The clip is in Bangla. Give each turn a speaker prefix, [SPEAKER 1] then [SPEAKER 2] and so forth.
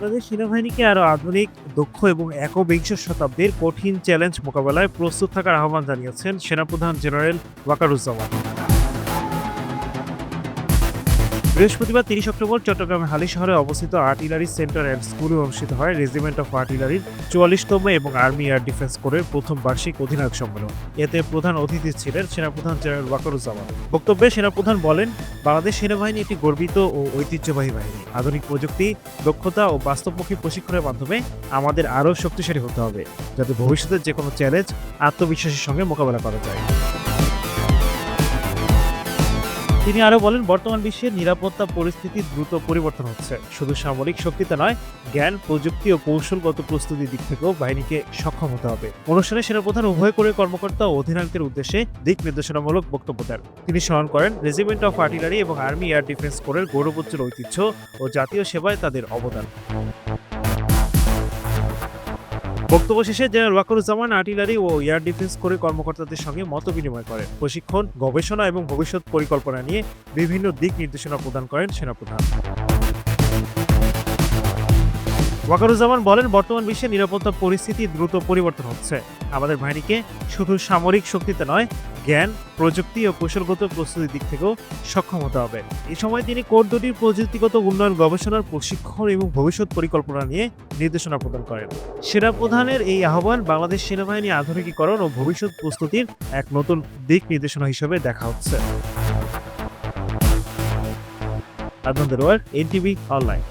[SPEAKER 1] বাংলাদেশ সেনাবাহিনীকে আরও আধুনিক, দক্ষ এবং একবিংশ শতাব্দীর কঠিন চ্যালেঞ্জ মোকাবেলায় প্রস্তুত থাকার আহ্বান জানিয়েছেন সেনাপ্রধান জেনারেল ওয়াকারুজ্জামান। বৃহস্পতিবার তিরিশ অক্টোবর চট্টগ্রামের হালি শহরে অবস্থিত আর্টিলারি সেন্টার অ্যান্ড স্কুলে অনুষ্ঠিত হয় রেজিমেন্ট অফ আর্টিলারির চুয়াল্লিশতম এবং আর্মি এয়ার ডিফেন্স কোরের প্রথম বার্ষিক অধিনায়ক সম্মেলন। এতে প্রধান অতিথি ছিলেন সেনাপ্রধান জেনারেল ওয়াকারুজ্জামান। বক্তব্যে সেনাপ্রধান বলেন, বাংলাদেশ সেনাবাহিনী একটি গর্বিত ও ঐতিহ্যবাহী বাহিনী। আধুনিক প্রযুক্তি, দক্ষতা ও বাস্তবমুখী প্রশিক্ষণের মাধ্যমে আমাদের আরও শক্তিশালী হতে হবে, যাতে ভবিষ্যতের যে কোনো চ্যালেঞ্জ আত্মবিশ্বাসের সঙ্গে মোকাবেলা করা যায়। তিনি আরও বলেন, বর্তমান বিশ্বের নিরাপত্তা পরিস্থিতি দ্রুত পরিবর্তন হচ্ছে। শুধু সামরিক শক্তিতে নয়, জ্ঞান, প্রযুক্তি ও কৌশলগত প্রস্তুতির দিক থেকেও বাহিনীকে সক্ষম হতে হবে। অনুষ্ঠানে সেনাপ্রধান উভয় করে কর্মকর্তা ও অধিনায়কদের উদ্দেশ্যে দিক নির্দেশনামূলক বক্তব্য দেন। তিনি স্মরণ করেন, রেজিমেন্ট অফ আর্টিলারি এবং আর্মি এয়ার ডিফেন্স কোরের গৌরবোজ্জ্বল ঐতিহ্য ও জাতীয় সেবায় তাদের অবদান। বক্তব্য শেষে জেনারেল ওয়াকরুজ্জামান আর্টিলারি ও এয়ার ডিফেন্স করে কর্মকর্তাদের সঙ্গে মত বিনিময় করেন। প্রশিক্ষণ, গবেষণা এবং ভবিষ্যৎ পরিকল্পনা নিয়ে বিভিন্ন দিক নির্দেশনা প্রদান করেন সেনাপ্রধান। ওয়াকারুজ্জামান বলেন, বর্তমান বিশ্বে নিরাপত্তা পরিস্থিতি দ্রুত পরিবর্তন হচ্ছে। আমাদের বাহিনীকে শুধু সামরিক শক্তিতে নয় জ্ঞান, প্রযুক্তি ও কৌশলগত প্রস্তুতির দিক থেকেও সক্ষম হতে হবে। এই সময় তিনি কোর দুটির প্রযুক্তিগত উন্নয়ন, গবেষণার প্রশিক্ষণ এবং ভবিষ্যৎ পরিকল্পনা নিয়ে নির্দেশনা প্রদান করেন। সেনাপ্রধানের এই আহ্বান বাংলাদেশ সেনাবাহিনী আধুনিকীকরণ ও ভবিষ্যৎ প্রস্তুতির এক নতুন দিক নির্দেশনা হিসেবে দেখা হচ্ছে। আদনান দেরোয়ার এনটিভি অনলাইন।